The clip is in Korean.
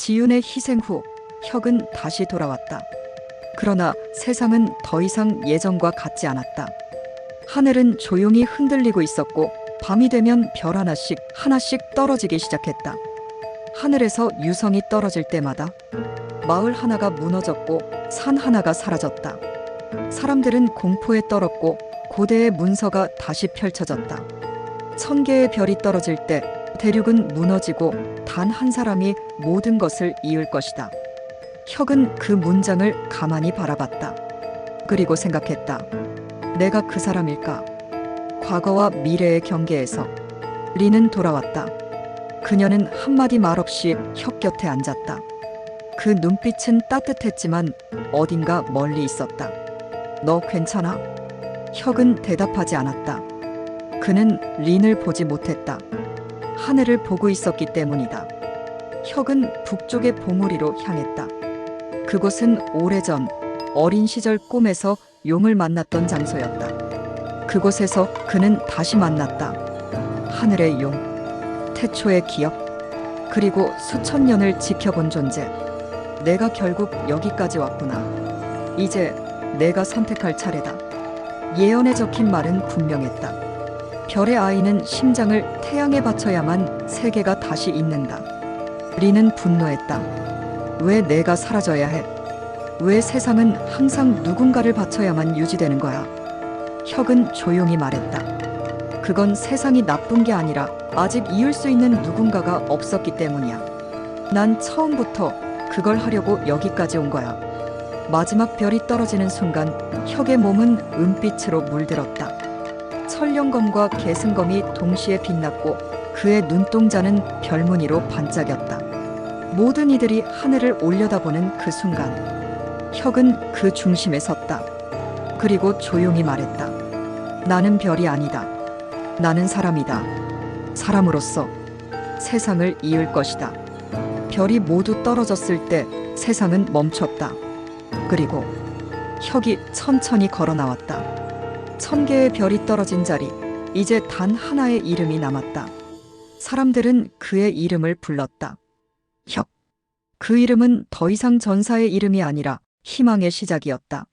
지윤의 희생 후 혁은 다시 돌아왔다. 그러나 세상은 더 이상 예전과 같지 않았다. 하늘은 조용히 흔들리고 있었고 밤이 되면 별 하나씩 하나씩 떨어지기 시작했다. 하늘에서 유성이 떨어질 때마다 마을 하나가 무너졌고 산 하나가 사라졌다. 사람들은 공포에 떨었고 고대의 문서가 다시 펼쳐졌다. 천 개의 별이 떨어질 때 대륙은 무너지고 단 한 사람이 모든 것을 이을 것이다. 혁은 그 문장을 가만히 바라봤다. 그리고 생각했다. 내가 그 사람일까? 과거와 미래의 경계에서 리는 돌아왔다. 그녀는 한마디 말 없이 혁 곁에 앉았다. 그 눈빛은 따뜻했지만 어딘가 멀리 있었다. 너 괜찮아? 혁은 대답하지 않았다. 그는 린을 보지 못했다. 하늘을 보고 있었기 때문이다. 혁은 북쪽의 봉우리로 향했다. 그곳은 오래전 어린 시절 꿈에서 용을 만났던 장소였다. 그곳에서 그는 다시 만났다. 하늘의 용, 태초의 기억, 그리고 수천 년을 지켜본 존재. 내가 결국 여기까지 왔구나. 이제 내가 선택할 차례다. 예언에 적힌 말은 분명했다. 별의 아이는 심장을 태양에 바쳐야만 세계가 다시 있는다. 리는 분노했다. 왜 내가 사라져야 해? 왜 세상은 항상 누군가를 바쳐야만 유지되는 거야? 혁은 조용히 말했다. 그건 세상이 나쁜 게 아니라 아직 이을 수 있는 누군가가 없었기 때문이야. 난 처음부터 그걸 하려고 여기까지 온 거야. 마지막 별이 떨어지는 순간 혁의 몸은 은빛으로 물들었다. 철령검과 계승검이 동시에 빛났고 그의 눈동자는 별무늬로 반짝였다. 모든 이들이 하늘을 올려다보는 그 순간 혁은 그 중심에 섰다. 그리고 조용히 말했다. 나는 별이 아니다. 나는 사람이다. 사람으로서 세상을 이을 것이다. 별이 모두 떨어졌을 때 세상은 멈췄다. 그리고 혁이 천천히 걸어 나왔다. 천 개의 별이 떨어진 자리, 이제 단 하나의 이름이 남았다. 사람들은 그의 이름을 불렀다. 혁. 그 이름은 더 이상 전사의 이름이 아니라 희망의 시작이었다.